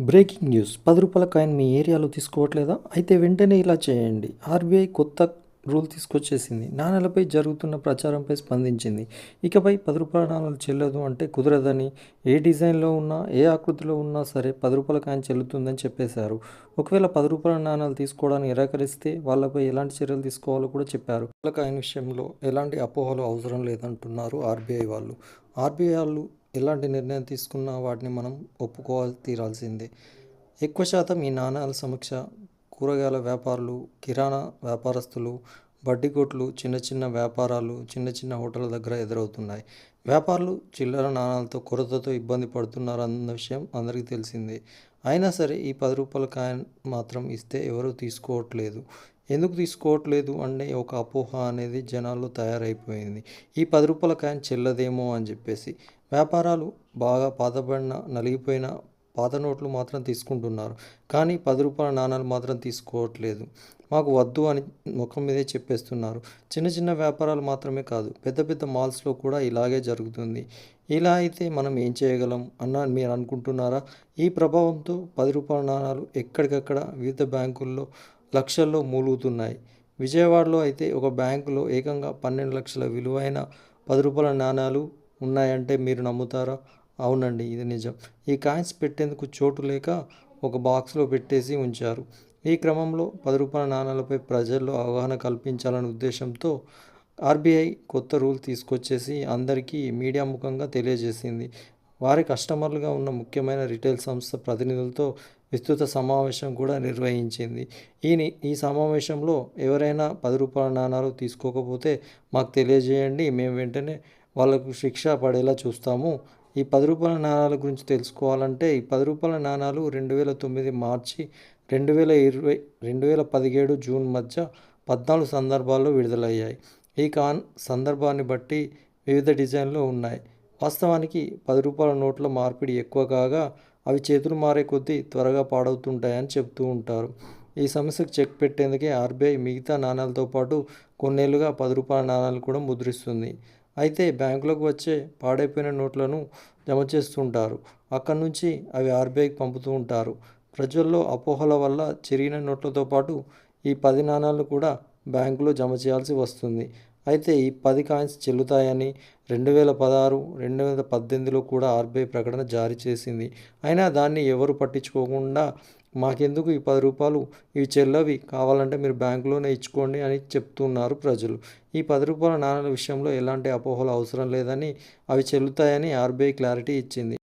Breaking news. పది రూపాయల coin మీ ఏరియాలో తీసుకోవట్లేదా? అయితే వెంటనే ఇలా చేయండి. ఆర్బీఐ కొత్త రూల్ తీసుకొచ్చేసింది. నాణ్యాలపై జరుగుతున్న ప్రచారంపై స్పందించింది. ఇకపై పది రూపాయల నాణాలు చెల్లదు అంటే కుదరదని ఏ డిజైన్లో ఉన్నా ఏ ఆకృతిలో ఉన్నా సరే పది రూపాయల కాయిన్ చెల్లుతుందని చెప్పేశారు. ఒకవేళ పది రూపాయల నాణాలు తీసుకోవడానికి నిరాకరిస్తే వాళ్ళపై ఎలాంటి చర్యలు తీసుకోవాలో కూడా చెప్పారు. కాయిన్ విషయంలో ఎలాంటి అపోహలు అవసరం లేదంటున్నారు ఆర్బీఐ వాళ్ళు. ఆర్బీఐ వాళ్ళు ఎలాంటి నిర్ణయం తీసుకున్నా వాటిని మనం ఒప్పుకోవాలి తీరాల్సిందే. ఎక్కువ శాతం ఈ నాణాల సమీక్ష కూరగాయల వ్యాపారులు కిరాణా వ్యాపారస్తులు బడ్డీ కొట్లు చిన్న చిన్న వ్యాపారాలు చిన్న చిన్న హోటళ్ళ దగ్గర ఎదురవుతున్నాయి. వ్యాపారులు చిల్లర నాణాలతో కొరతతో ఇబ్బంది పడుతున్నారు అన్న విషయం అందరికీ తెలిసిందే. అయినా సరే ఈ పది రూపాయల కాయిన్ మాత్రం ఇస్తే ఎవరూ తీసుకోవట్లేదు. ఎందుకు తీసుకోవట్లేదు? అనే ఒక అపోహ అనేది జనాల్లో తయారైపోయింది. ఈ పది రూపాయల కాయన్ చెల్లదేమో అని చెప్పేసి. వ్యాపారాలు బాగా పాతబడిన నలిగిపోయిన పాత నోట్లు మాత్రం తీసుకుంటున్నారు. కానీ పది రూపాయల నాణాలు మాత్రం తీసుకోవట్లేదు. మాకు వద్దు అని ముఖం మీదే చెప్పేస్తున్నారు. చిన్న చిన్న వ్యాపారాలు మాత్రమే కాదు పెద్ద పెద్ద మాల్స్లో కూడా ఇలాగే జరుగుతుంది. ఇలా అయితే మనం ఏం చేయగలం అన్న మీరు అనుకుంటున్నారా? ఈ ప్రభావంతో పది రూపాయల నాణాలు ఎక్కడికక్కడ వివిధ బ్యాంకుల్లో లక్షల్లో మూలుగుతున్నాయి. విజయవాడలో అయితే ఒక బ్యాంకులో ఏకంగా పన్నెండు లక్షల విలువైన పది రూపాయల నాణాలు ఉన్నాయంటే మీరు నమ్ముతారా? అవునండి ఇది నిజం. ఈ కాయిన్స్ పెట్టేందుకు చోటు లేక ఒక బాక్స్లో పెట్టేసి ఉంచారు. ఈ క్రమంలో పది రూపాయల నాణాలపై ప్రజల్లో అవగాహన కల్పించాలనే ఉద్దేశంతో ఆర్బీఐ కొత్త రూల్ తీసుకొచ్చేసి అందరికీ మీడియా ముఖంగా తెలియజేసింది. వారి కస్టమర్లుగా ఉన్న ముఖ్యమైన రిటైల్ సంస్థ ప్రతినిధులతో విస్తృత సమావేశం కూడా నిర్వహించింది. ఈ ఈ సమావేశంలో ఎవరైనా పది రూపాయల నాణాలు తీసుకోకపోతే మాకు తెలియజేయండి మేము వెంటనే వాళ్ళకు శిక్ష పడేలా చూస్తాము. ఈ పది రూపాయల నాణాల గురించి తెలుసుకోవాలంటే ఈ పది రూపాయల నాణాలు రెండు వేల తొమ్మిది మార్చి రెండు వేల ఇరవై రెండు వేల పదిహేడు జూన్ మధ్య పద్నాలుగు సందర్భాల్లో విడుదలయ్యాయి. ఈ కాన్ సందర్భాన్ని బట్టి వివిధ డిజైన్లు ఉన్నాయి. వాస్తవానికి పది రూపాయల నోట్ల మార్పిడి ఎక్కువ కాగా అవి చేతులు మారే కొద్దీ త్వరగా పాడవుతుంటాయని చెప్తూ ఉంటారు. ఈ సమస్యకు చెక్ పెట్టేందుకే ఆర్బీఐ మిగతా నాణాలతో పాటు కొన్నేళ్ళుగా పది రూపాయల నాణాలు కూడా ముద్రిస్తుంది. అయితే బ్యాంకులకు వచ్చే పాడైపోయిన నోట్లను జమ చేస్తుంటారు. అక్కడి నుంచి అవి ఆర్బీఐకి పంపుతూ ఉంటారు. ప్రజల్లో అపోహల వల్ల చిరిగిన నోట్లతో పాటు ఈ పది నాణాలు కూడా బ్యాంకులో జమ చేయాల్సి వస్తుంది. అయితే ఈ పది కాయిన్స్ చెల్లుతాయని రెండు వేల పదహారు రెండు వేల పద్దెనిమిదిలో కూడా ఆర్బీఐ ప్రకటన జారీ చేసింది. అయినా దాన్ని ఎవరు పట్టించుకోకుండా మాకెందుకు ఈ పది రూపాయలు? ఇవి చెల్లవి కావాలంటే మీరు బ్యాంకులోనే ఇచ్చుకోండి అని చెప్తున్నారు ప్రజలు. ఈ పది రూపాయల నాణాల విషయంలో ఎలాంటి అపోహలు అవసరం లేదని అవి చెల్లుతాయని ఆర్బీఐ క్లారిటీ ఇచ్చింది.